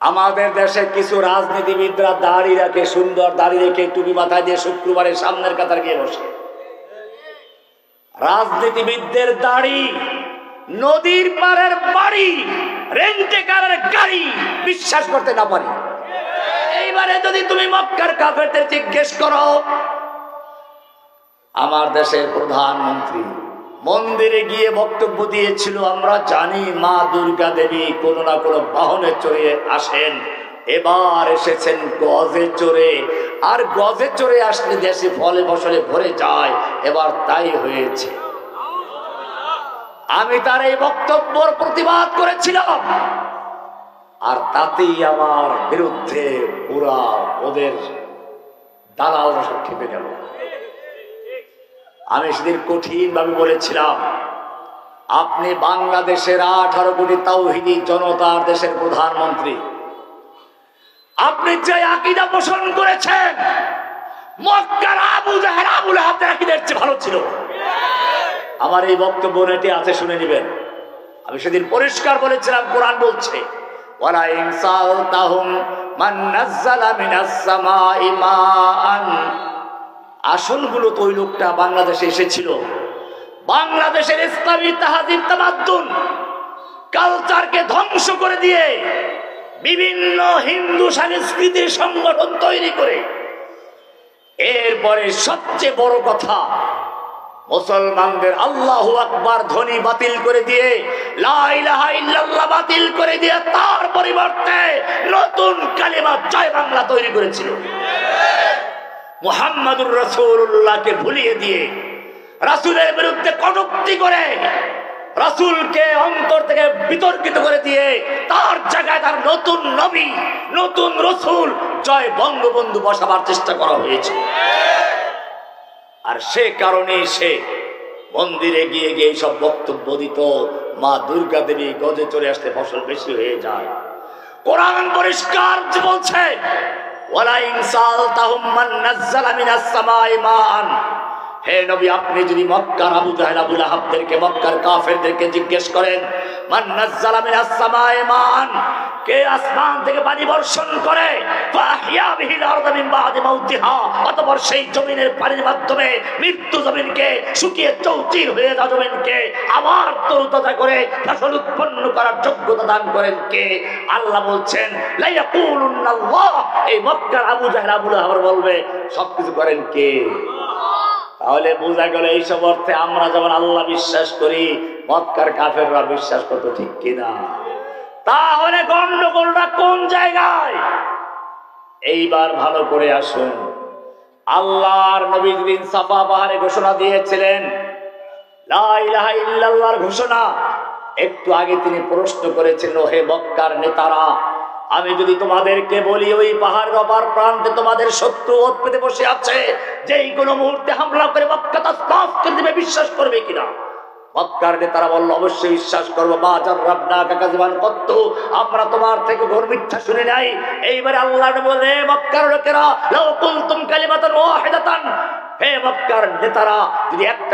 আমাদের দেশে কিছু রাজনীতিবিদরা দাড়ি রাখে, সুন্দর দাড়ি রেখে টুপি মাথায় দিয়ে শুক্রবারের সামনের কাতার গিয়ে বসে। রাজনীতিবিদদের দাড়ি, নদীর পারের বাড়ি রেন্টে কারের গাড়ি, বিশ্বাস করতে না পারি। এইবারে যদি তুমি মক্কার কাফেরদের জিজ্ঞেস করো, আমার দেশের প্রধানমন্ত্রী মন্দিরে গিয়ে বক্তব্য দিয়েছিল, আমরা জানি মা দুর্গা দেবী কোনো না কোনো বাহনে চড়ে আসেন। এবার এসেছেন গজে চড়ে। আর গজে চড়ে আসলে দেশে ফলে ফসলে ভরে যায়। এবার তাই হয়েছে। আমি তার এই বক্তব্যর প্রতিবাদ করেছিলাম। আর তাতেই আমার বিরুদ্ধে পুরা ওদের দালাল সব খেপে গেল। আমি সেদিন কঠিন ভাবে বলেছিলাম, আপনি বাংলাদেশের আঠারো কোটি তাওহিদি জনতার দেশের প্রধানমন্ত্রী। আপনি যে আকিদা পোষণ করেছেন, মক্কার আবু জাহের আবুল হাতের আকিদার চেয়ে ভালো ছিল। আমার এই বক্তব্য নেটে আছে, শুনে নেবেন। আমি সেদিন পরিষ্কার বলেছিলাম, কোরআন বলছে, ওয়ালা মান নাযালা মিনাস সামাই মাআন আসলগুলো তো ওই লোকটা বাংলাদেশে এসেছিল। বাংলাদেশের ইসলামী তাহাজিব তামাদ্দুন কালচারকে ধ্বংস করে দিয়ে বিভিন্ন হিন্দু সাংস্কৃতিক সংগঠন তৈরি করে। এরপরে সবচেয়ে বড় কথা, মুসলমানদের আল্লাহু আকবার ধ্বনি বাতিল করে দিয়ে বাতিল করে দিয়ে তার পরিবর্তে নতুন কালিমা জয় বাংলা তৈরি করেছিল। মুহাম্মাদুর রসুল্লাহকে ভুলিয়ে দিয়ে রাসূলের বিরুদ্ধে কটূক্তি করে রাসূলকে অন্তর থেকে বিতর্কিত করে দিয়ে তার জায়গায় তার নতুন নবী, নতুন রসুল জয় বঙ্গবন্ধু বসাবার চেষ্টা করা হয়েছে। আর সে কারণে সে মন্দিরে গিয়ে গিয়ে সব বক্তব্য দিত, মা দুর্গা দেবী গজে চলে আসলে ফসল বেশি হয়ে যায়। কোরআন পরিষ্কার বলছে ওয়ালা ইনসাল তাহুম মান নাযালা মিনাস সামাই মান। হে নবী, আপনি যদি মক্কার আবু জাহেল আবুল আহাবদেরকে মক্কার কাফেরদেরকে জিজ্ঞেস করেন কে শুকিয়ে চৌচির হয়ে আবার তরুতাজা করে ফসল উৎপন্ন করার যোগ্যতা দান করেন কে? আল্লাহ বলছেন এই মক্কার আবু জাহেল বলবে, সবকিছু করেন কে? তাহলে বোঝা গেল এইসব অর্থে আমরা যেমন আল্লাহ বিশ্বাস করি, মক্কার কাফেররা বিশ্বাস করতো ঠিক কিনা? তাহলে গন্ডগোলটা কোন জায়গায়? এইবার ভালো করে আসুন। আল্লাহর নবী দিন সাফা পাহাড়ে ঘোষণা দিয়েছিলেন ঘোষণা, একটু আগে তিনি প্রশ্ন করেছিলেন, হে মক্কার নেতারা আমি যদি তোমাদেরকে বলি, ওই পাহাড় অপার প্রান্তে তোমাদের শত্রু ওত পেতে বসে আছে, যেই কোনো মুহূর্তে হামলা করে বিশ্বাস করবে কিনা? বিশ্বাস একটা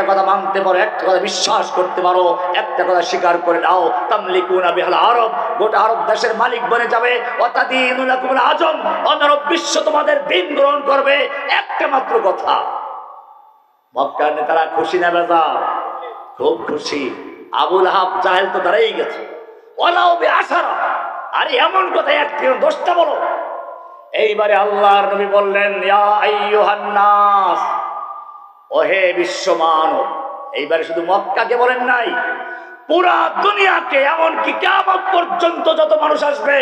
কথা করতে পারো, একটা কথা স্বীকার করে নাও। তামলিকুনা আরব, গোটা আরব দেশের মালিক বনে যাবে। আজম অনারব বিশ্ব তোমাদের দিন গ্রহণ করবে। একটা মাত্র কথা। মক্কার নেতারা খুশি না বেজার। খুব খুশি। আবুল হাব জাহেল তো দাঁড়াই গেছে। ওলাও বে আশারা। আরে এমন কথা একটি দোষটা বলো। এইবারে আল্লাহর নবী বললেন নাস। ওহে বিশ্ব মানব, এইবারে শুধু মক্কাকে বলেন নাই, পুরা দুনিয়াকে এমনকি কেমন পর্যন্ত যত মানুষ আসবে,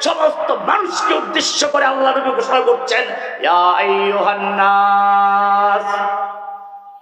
সমস্ত মানুষকে উদ্দেশ্য করে আল্লাহ নবী ঘোষণা করছেন, ইয়া আইয়ুহান নাস।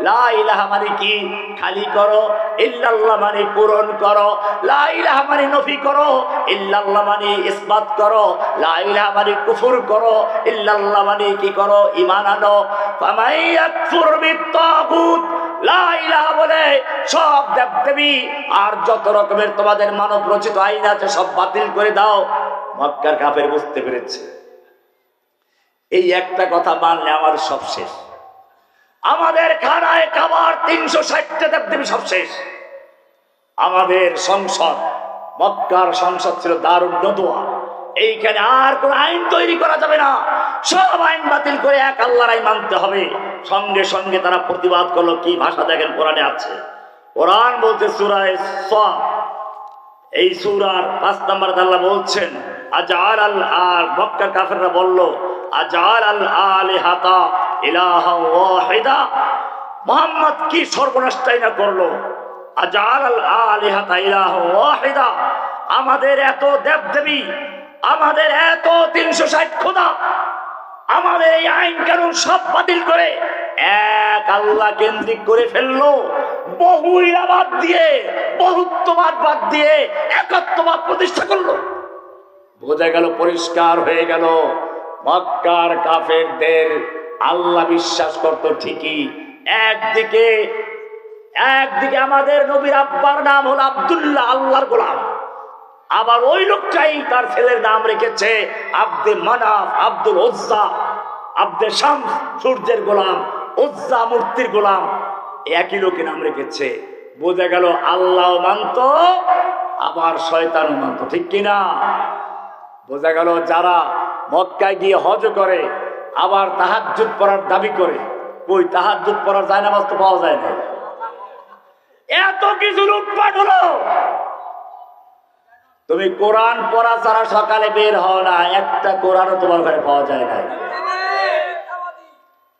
লা ইলাহা মানে কি? খালি করো। ইল্লাল্লাহ মানে পূরণ করো। মানে নফি করো। ইল্লাল্লাহ মানে করো। কুফর করো। ইল্লাল্লাহ কি করো? বলে সব দেব দেবী আর যত রকমের তোমাদের মানব রচিত আইন আছে সব বাতিল করে দাও। মক্কার কাফের বুঝতে পেরেছে। এই একটা কথা মানলে আমার সব শেষ। আমাদের খানায় খাবার তিনশো ষাটটা দেবদেবী সব শেষ। আমাদের সংসদ, মক্কার সংসদ ছিল দারুণ নদুয়া এইখানে আর কোন আইন তৈরি করা যাবে না। সব আইন বাতিল করে এক আল্লাহর মানতে হবে। সঙ্গে সঙ্গে তারা প্রতিবাদ করল, কি ভাষা দেখেন, কোরআনে আছে। কোরআন বলতে সুরায় এই সুরার পাঁচ নম্বর আল্লাহ বলছেন আজার আল আর, মক্কার কাফেররা বলল আজার আল আলে হাতা ইলাহা ওয়াহিদা। মোহাম্মদ কি সর্বনাশটাই না করল? আজার আল আলে হাতা ইলাহা ওয়াহিদা। আমাদের এত দেব দেবী আমাদের এত তিনশো ষাট খোদা, আমাদের এই আইন কানুন সব বাতিল করে এক আল্লাহ কেন্দ্রিক করে ফেলল। বহু ইরাবাদ দিয়ে, বহুত্ববাদ বাদ দিয়ে একাত্মবাদ প্রতিষ্ঠা করল। বোঝা গেল পরিষ্কার হয়ে গেল। মক্কার কাফেরদের আল্লাহ বিশ্বাস করত ঠিকই। একদিকে একদিকে আমাদের নবীর আব্বার নাম হল আব্দুল্লাহ, আল্লাহর গোলাম। আবার ওই লোকটাই তার ছেলের নাম রেখেছে আব্দে মানাফ, আব্দুল ওজ্জা, আব্দে শামস, সূর্যের গোলাম, ওজ্জা মূর্তির গোলাম। একই লোকে নাম রেখেছে। বোঝা গেল আল্লাহ মানত, আবার শয়তানও মানত, ঠিক কিনা? বোঝা গেল যারা মক্কায় গিয়ে হজ করে, আবার তাহাজ্জুদ পড়ার দাবি করে। কই, তাহাজ্জুদ পড়ার যায় না তো পাওয়া যায় না। এত কিছু লুটপাট হলো। তুমি কোরআন পড়া ছাড়া সকালে বের হও না, একটা কোরআনও তোমার ঘরে পাওয়া যায় না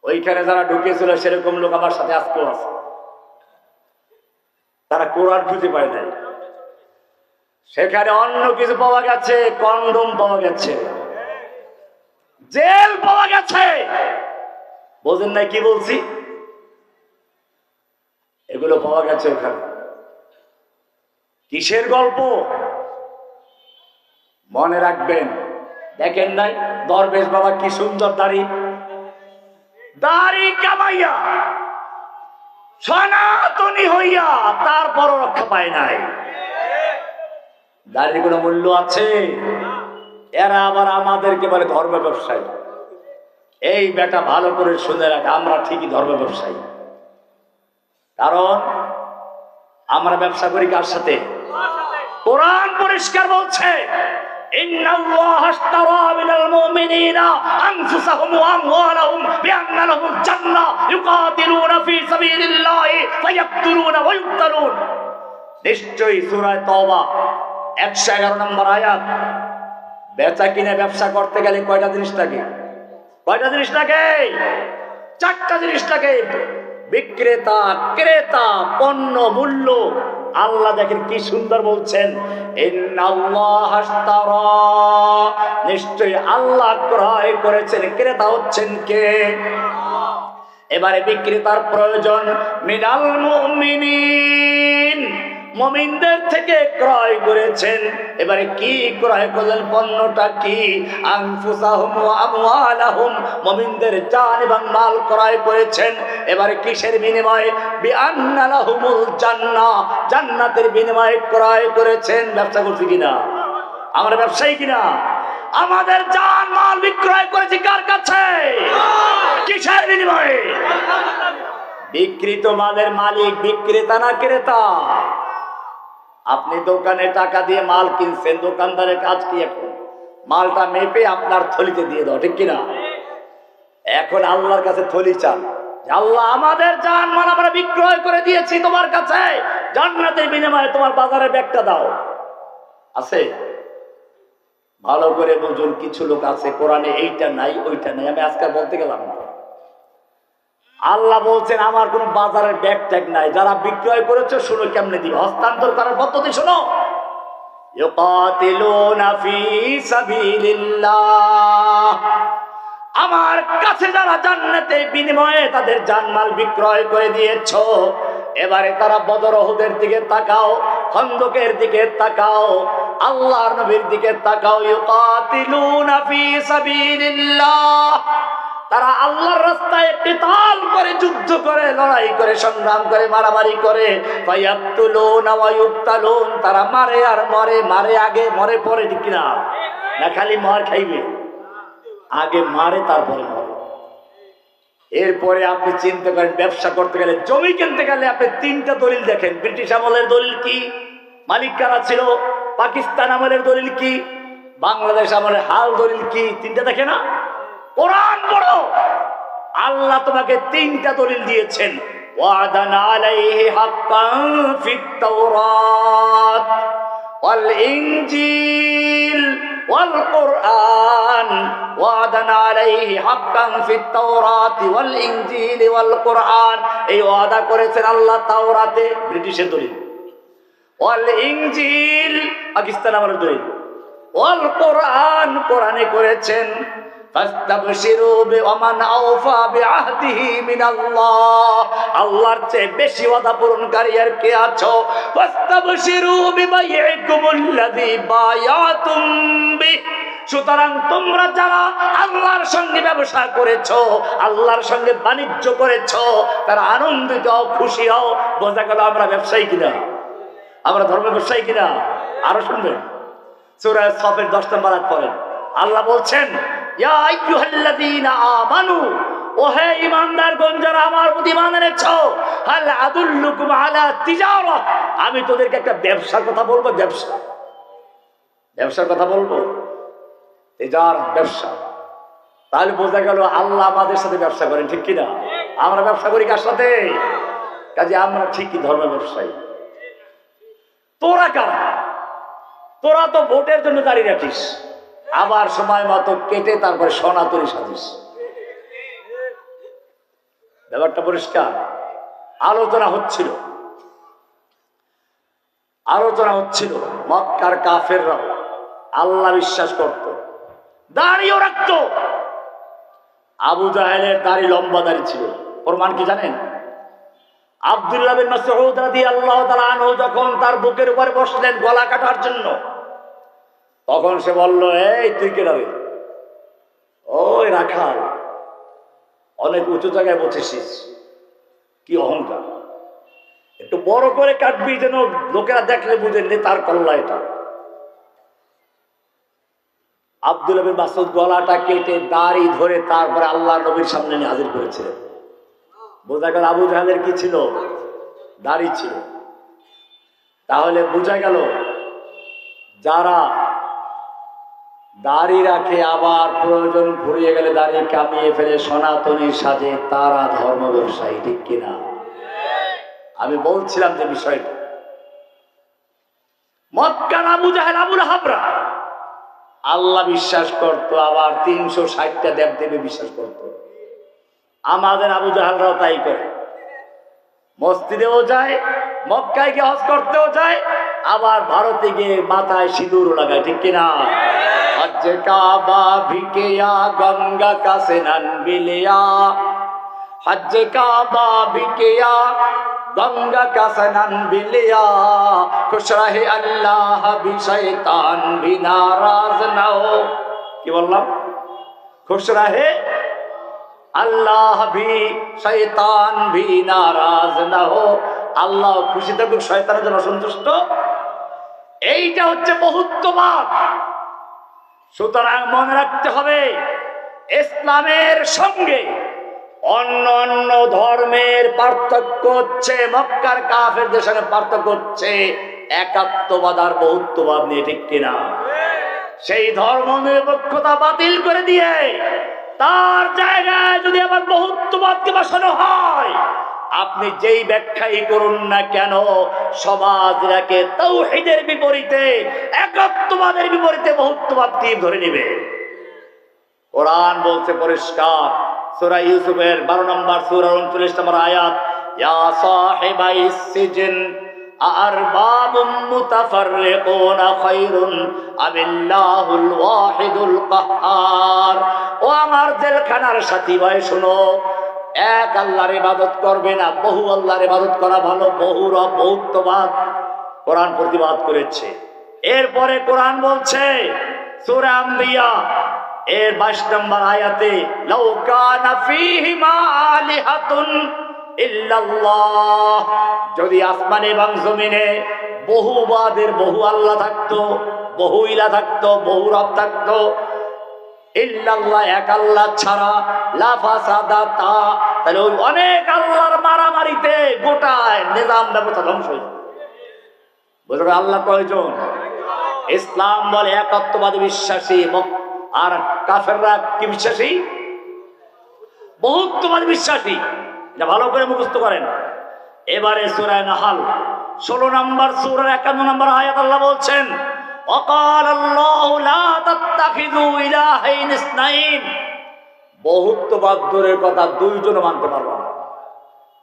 ওইখানে যারা ঢুকেছিল, সেরকম লোক আমার সাথে আজকেও আছে। তারা কোরআন খুঁজে পায় নাই। সেখানে অন্য কিছু পাওয়া গেছে, কন্ডম পাওয়া গেছে। জেল পাওয়া গেছে। বোঝেন না কি বলছি? এগুলো পাওয়া গেছে ওখানে। কিসের গল্প? মনে রাখবেন, দেখেন নাই দরবেশ বাবা কি সুন্দর দাড়ি। দাড়ি কামাইয়া, সনাতনী হইয়া তারপরও রক্ষা পায় নাই। দাড়ির কোনো মূল্য আছে? এরা আবার আমাদেরকে বলে ধর্ম ব্যবসায়ী। এই বেটা ভালো করে শুনে রাখ, আমরা ঠিকই ধর্ম ব্যবসায়ী। কারণ আমরা ব্যবসা করি কার সাথে? কোরআন পরিষ্কার বলছে নিশ্চয়ই সুরায় তবা একশো এগারো নম্বর আয়াত। বেচা কিনে ব্যবসা করতে গেলে কয়টা জিনিস লাগে? কয়টা জিনিস লাগে? চারটা জিনিস লাগে। বিক্রেতা, ক্রেতা, পণ্য, মূল্য। আল্লাহ দেখেন কি সুন্দর বলছেন। নিশ্চয়ই আল্লাহ ক্রয় করেছেন। ক্রেতা হচ্ছেন কে? এবারে বিক্রেতার প্রয়োজন মিনাল মুমিনিন। মমিনদের থেকে ক্রয় করেছেন। এবারে কি ক্রয় করলেন? পণ্যটা কি? মমিনদের জান এবং মাল ক্রয় করেছেন। এবারে কিসের বিনিময়ে? বিনিময়ে ক্রয় করেছেন। ব্যবসা করছি কিনা? আমরা ব্যবসায়ী কিনা? আমাদের জান, মাল বিক্রয় করেছি কার কাছে? কিসের বিনিময়ে? বিকৃত মালের মালিক বিক্রেতা না ক্রেতা? আপনি দোকানে টাকা দিয়ে মাল কিনছেন, দোকানদারের কাজ কি এখন? মালটা মেপে আপনার থলিতে দিয়ে দাও, ঠিক কিনা? এখন আল্লাহর কাছে থলি চান। আল্লাহ আমাদের জান মাল আমরা বিক্রয় করে দিয়েছি তোমার কাছে, জান্নাতের বিনিময়ে তোমার বাজারে ব্যাগটা দাও। আছে? ভালো করে বুঝুন, কিছু লোক আছে, কোরআনে এইটা নাই, ওইটা নাই। আমি আজকাল বলতে গেলাম না। আল্লাহ বলছেন, আমার কোন বাজারের ব্যাগ ট্যাগ নাই। যারা বিক্রয় করেছে, শুনো কেমনে দিবে? হস্তান্তর করার পদ্ধতি শোনো। আমার কাছে যারা জান্নাতের বিনিময়ে তাদের জানমাল বিক্রয় করে দিয়েছ, এবারে তারা বদরহুদের দিকে তাকাও, খন্দকের দিকে তাকাও, আল্লাহর নবীর দিকে তাকাও। ইউকাতিলুনা ফি সাবিলিল্লাহ। তারা আল্লাহর রাস্তায় কেতাল করে যুদ্ধ করে, লড়াই করে, সংগ্রাম করে, মারামারি করে। তারা মারে আর মরে, মারে আগে, মরে পরে, ঠিক না না খালি মার খাইবে, আগে মারে, তারপরে মরে। এরপরে আপনি চিন্তা করেন, ব্যবসা করতে গেলে, জমি কিনতে গেলে আপনি তিনটা দলিল দেখেন। ব্রিটিশ আমলের দলিল কি? মালিক কারা ছিল? পাকিস্তান আমলের দলিল কি? বাংলাদেশ আমলের হাল দলিল কি? তিনটা দেখে না? কোরআন বড় আল্লাহ তোমাকে তিনটা দলিল দিয়েছেন। ওয়াদান আলাইহি হাক্কান ফিত তাওরাত, ওয়াল ইনজিল, ওয়াল কুরআন, ওয়াদান আলাইহি হাক্কান ফিত তাওরাত, ওয়াল ইনজিল, ওয়াল কুরআন। এই ওয়াদা করেছেন আল্লাহ তাওরাতে, ব্রিটিশের দলিল। ওয়াল ইনজিল, পাকিস্তান আমার দলিল। ওয়াল কোরআন কোরআনে করেছেন আল্লাহর চেয়ে বেশি আর সুতরাং তোমরা যারা আল্লাহর সঙ্গে ব্যবসা করেছ, আল্লাহর সঙ্গে বাণিজ্য করেছ, তারা আনন্দিত হও, খুশি হও। বোঝা গেল আমরা ব্যবসায়ী কিনা? আমরা ধর্ম ব্যবসায়ী কিনা? আরও শুনবেন। সুরায় সফের দশ নম্বর পড়েন। আল্লাহ বলছেন আমার আমি তোদেরকে একটা ব্যবসার কথা বলব, ব্যবসা। ব্যবসার কথা বলব? তিজার ব্যবসা। তাহলে বোঝা গেল আল্লাহ আমাদের সাথে ব্যবসা করেন, ঠিক কিনা? আমরা ব্যবসা করি কার সাথে? কাজে আমরা ঠিকই ধর্ম ব্যবসায়ী। তোরা কারা? তোরা তো ভোটের জন্য দাঁড়িয়ে রাখিস আবার সময় মতো কেটে তারপরে সনাতনী সাজিস। ব্যাপারটা পরিষ্কার। আলোচনা হচ্ছিল। আলোচনা হচ্ছিল, মক্কার কাফের কাফেররাও আল্লাহ বিশ্বাস করত। দাড়িও রাখতো। আবু জাহেলের দাড়ি লম্বা দাড়ি ছিল। প্রমাণ কি জানেন? আব্দুল্লাহ বিন যখন তার বুকের উপরে বসলেন গলা কাটার জন্য তখন সে বলল, এই, তুই কে রে ওই রাখাল। অনেক উঁচু জায়গায় বসেছিস। কি অহংকার। একটু বড় করে কাটবি যেন লোকেরা দেখলে বুঝে নে তার কল্লা এটা আব্দুল বিন মাসুদ গলাটা কেটে দাড়ি ধরে তারপরে আল্লাহ নবীর সামনে নিয়ে হাজির করেছিলেন বোঝা গেল আবু জাহালের কি ছিল? দাড়ি ছিল। তাহলে বোঝা গেল যারা দাড়ি রাখে, আবার প্রয়োজন ঘুরিয়ে গেলে দাড়ি কামিয়ে ফেলে সনাতনী সাজে তারা ধর্ম ব্যবসায়ী, ঠিক কিনা? আমি বলছিলাম যে বিষয়টা। মক্কার আল্লাহ বিশ্বাস করতো, আবার তিনশো ষাটটা দেব দেবী বিশ্বাস করতো। আমাদের আবু জাহালরাও তাই করে। মসজিদেও যায়, মক্কায় গিয়ে হজ করতেও যায়, আবার ভারতে গিয়ে মাথায় সিঁদুর লাগায়, ঠিক কিনা? নান বিলিয়া হজ্জে কাবা ভিকেয়া গঙ্গা কাছে নান বিলিয়া খুশ রহে আল্লাহ বি শয়তান ভি নারাজ না কি বললাম? খুশ রহে আল্লাহ ভি শয়তান ভি নারাজ না আল্লাহ খুশি থাকুক, শয়তানের জন্য সন্তুষ্ট। এইটা হচ্ছে বহুত্ববাদ। সুতরাং মনে রাখতে হবে, ইসলামের সঙ্গে অন্য অন্য ধর্মের পার্থক্য হচ্ছে, মক্কার কাফেরদের সঙ্গে পার্থক্য হচ্ছে একাত্মবাদ আর বহুত্ববাদ নিয়ে, ঠিক কিনা সেই ধর্ম নিরপেক্ষতা বাতিল করে দিয়ে, তার জায়গায় যদি আবার বহুত্ববাদকে বসানো হয় আপনি যেই ব্যাখ্যাই করুন না কেন সমাজটাকে তৌহিদের বিপরীতে একাত্মবাদের বিপরীতে বহুত্ববাদকে ধরে নেবে কোরআন বলছে পরিষ্কার সূরা ইউসুফের বারো নম্বর সূরা উনচল্লিশ নম্বর আয়াত ইয়া সাহিবাই সিজন أأرباب متفرقون خير أم الله الواحد القهار ও আমার জেলখানার সাথী ভাই শোনো এক আল্লাহর ইবাদত করবে না, বহু আল্লাহর ইবাদত করা ভালো, বহু বহুত্ববাদ কোরআন প্রতিবাদ করেছে। এরপরে কোরআন বলছে, সূরা আম্বিয়া এর বাইশ নম্বর আয়াতে লাউকানা ফীহিমা আলিহাতুন ইল্লাল্লাহ। যদি আসমানে এবং জমিনে বহুবাদের বহু আল্লাহ থাকতো, বহু ইলা থাকতো, বহু রব থাকতো এক আল্লাহ ছাড়া অনেক আল্লাহর মারামারিতে গোটায় নিজাম ইসলাম বলে একাত্মবাদী বিশ্বাসী আর কাফেররা কি বিশ্বাসী? বহুত্ববাদী বিশ্বাসী। এটা ভালো করে মুখস্থ করেন। এবারে সুরায় নাহাল, ষোলো নম্বর, সুরের একান্ন নম্বর আয়াত আল্লাহ বলছেন অকাল আল্লাহ লা তাত্তাখিযু ইলাহাইন ইসনাইন বহুত্ববাদ দূরের কথা দুইজন মানতে পারব না।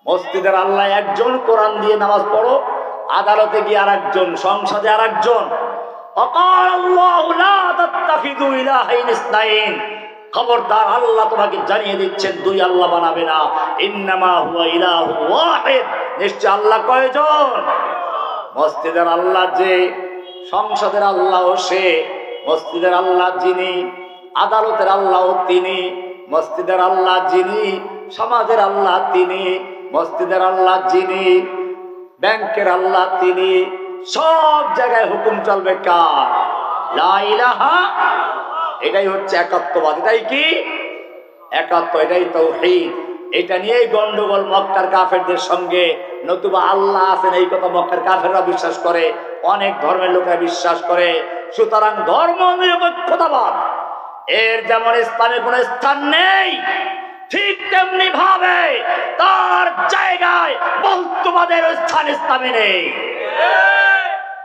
মসজিদের আল্লাহ একজন কোরআন দিয়ে নামাজ পড়ো, আদালতে গিয়ে আর একজন সংসদে আর একজন খবরদার আল্লাহ তোমাকে জানিয়ে দিচ্ছেন, দুই আল্লাহ বানাবে না। ইন্নামা হুয়া ইলাহু ওয়াহিদ। নিশ্চয় আল্লাহ কয়জন? মসজিদের আল্লাহ যে সংসদের আল্লাহ সে, মসজিদের আল্লাহ যিনি, আদালতের আল্লাহ তিনি, মসজিদের আল্লাহ যিনি, সমাজের আল্লাহ তিনি, মসজিদের আল্লাহ যিনি, ব্যাংকের আল্লাহ তিনি, সব জায়গায় হুকুম চলবে কার? এটাই হচ্ছে একাত্মবাদ এটাই কি? একাত্ম এটাই তৌহিদ। এটা নিয়েই গন্ডগোল মক্কার কাফেরদের সঙ্গে। নতুবা আল্লাহ আছেন, এই কথা মক্কার কাফেররা বিশ্বাস করে, অনেক ধর্মের লোকেরা বিশ্বাস করে। সুতরাং ধর্ম নিরপেক্ষতাবাদ। এর যেমন ইসলামে কোনো স্থান নেই, ঠিক তেমনি ভাবে তার জায়গায় বৌদ্ধবাদের স্থান ইসলামে নেই।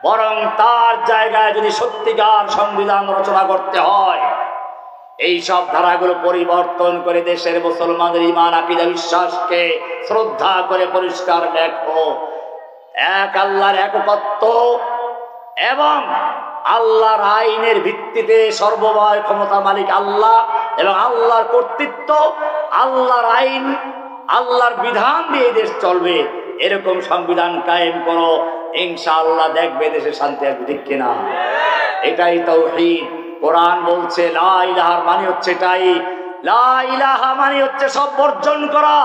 বরং তার জায়গায় যদি সত্যিকার সংবিধান রচনা করতে হয় এই সব ধারাগুলো পরিবর্তন করে দেশের মুসলমানদের ইমান আকিদা, বিশ্বাসকে শ্রদ্ধা করে পরিষ্কার দেখো এক আল্লাহর একত্ব এবং আল্লাহর আইনের ভিত্তিতে সর্বময় ক্ষমতা মালিক আল্লাহ এবং আল্লাহর কর্তৃত্ব, আল্লাহর আইন, আল্লাহর বিধান দিয়ে দেশ চলবে। এরকম সংবিধান কায়েম করো, ইনশাআল্লাহ দেখবে দেশে শান্তি আসবে, ঠিক কিনা? এটাই তৌহিদ। কোরআন বলছে লাই লাহার মানে হচ্ছে এটাই। মানে হচ্ছে সব করা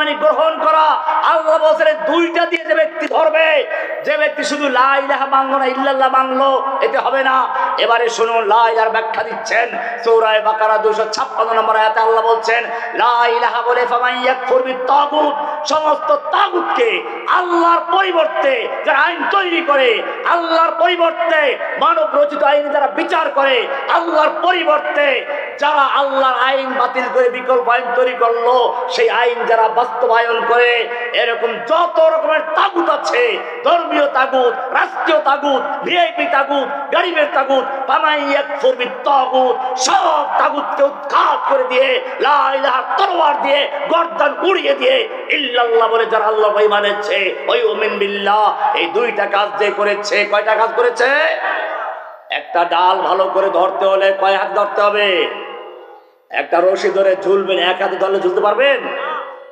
মানে গ্রহণ করা। আল্লাহ বলছেন দুইটা দিয়ে যে ব্যক্তি ধরবে, যে ব্যক্তি শুধু লা ইলাহা মানলো না, ইল্লাল্লাহ মানলো, এতে হবে না। এবারে শুনুন, লা ব্যাখ্যা দিচ্ছেন। সূরায়ে বাকারা 256 নম্বর আয়াতে আল্লাহ বলছেন, লা বলে, ফামান ইয়াকফুর বিত্তাগুত সমস্ত আল্লাহর পরিবর্তে আইন তৈরি করে, আল্লাহর পরিবর্তে মানব রচিত আইন যারা বিচার করে, আল্লাহর পরিবর্তে যারা আল্লাহর আইন বাতিল করে বিকল্প আইন তৈরি করল, সেই আইন যারা বাস্তবায়ন করে, এরকম যত রকমের তাগুত আছে, ধর্মীয় তাগুত, রাষ্ট্রীয় তাগুত ভিআইপি তাগুত, গরিবের তাগুত পামাইয়াক ফরবিত তাগুত, সব তাগুতকে উৎখাত করে দিয়ে, লা ইলাহা তরোয়ার দিয়ে, গর্দান উড়িয়ে দিয়ে, ইল্লাল্লাহ বলে যারা আল্লাহ ভাই মানেছে, ওই উমিন বিল্লাহ, এই দুইটা কাজ যে করেছে, কয়টা কাজ করেছে? একটা ডাল ভালো করে ধরতে হলে কয় হাত ধরতে হবে? একটা রশি ধরে ঝুলবেন, এক হাতে ধরলে ঝুলতে পারবেন?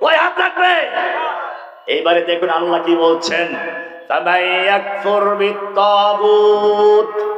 ওই হাত রাখবে। এইবারে দেখুন আল্লাহ কি বলছেন তাবাই এক ফোর ইলাহা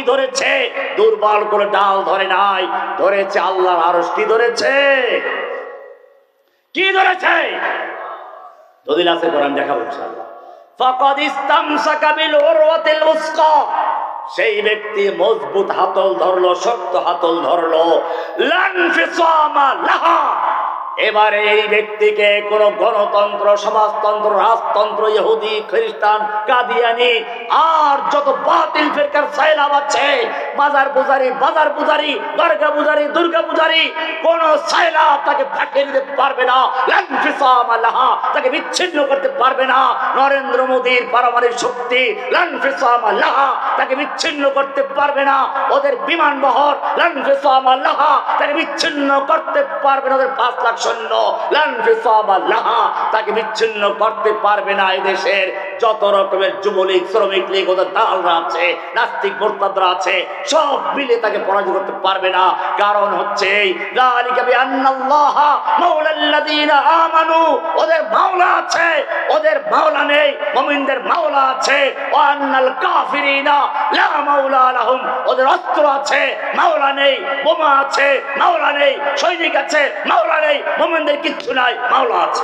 ধরেছে। দুর্বল করে ডাল ধরে নাই। ধরেছে আল্লাহর আরশ। কি ধরেছে? কি ধরেছে? দলিল আছে কোরআন দেখাবো ইনশাআল্লাহ। ফাকাদ ইসতামসাকা বিল সেই ব্যক্তি মজবুত হাতল ধরলো, শক্ত হাতল ধরলো। লানফিসামা লাহা। এবারে এই ব্যক্তিকে কোন গণতন্ত্র, সমাজতন্ত্র, রাজতন্ত্র, ইহুদি, খ্রিস্টান, কাদিয়ানি, আর যত বাতিল ফেরকার সাইলাম আছে, মাজার পূজারি, বাজার পূজারি, দর্গা পূজারি, দুর্গা পূজারি, কোন সাইলা তাকে ফাটিয়ে দিতে পারবে না, লানফিসাম আল্লাহা তাকে বিচ্ছিন্ন করতে পারবে না, নরেন্দ্র মোদীর পারমাণবিক শক্তি লানফিসাম আল্লাহা তাকে বিচ্ছিন্ন করতে পারবে না, ওদের বিমান বহর লানফিসাম আল্লাহা তাকে বিচ্ছিন্ন করতে পারবে না, ওদের পাঁচ লাখ তাকে বিচ্ছিন্ন করতে পারবে না এদেশের দেশের যত রকমের যুবলীগ শ্রমিক লীগ ওদের দালরা আছে নাস্তিক মোরতাদরা আছে সব মিলে তাকে পরাজিত করতে পারবে না। কারণ হচ্ছে আমানু ওদের মাওলা আছে ওদের মাওলা নেই মুমিনদের মাওলা আছে কাফিরিনা লা মাওলা লাহুম ওদের অস্ত্র আছে মাওলা নেই বোমা আছে মাওলা নেই সৈনিক আছে মাওলা নেই মুমিনদের কিচ্ছু নাই মাওলা আছে।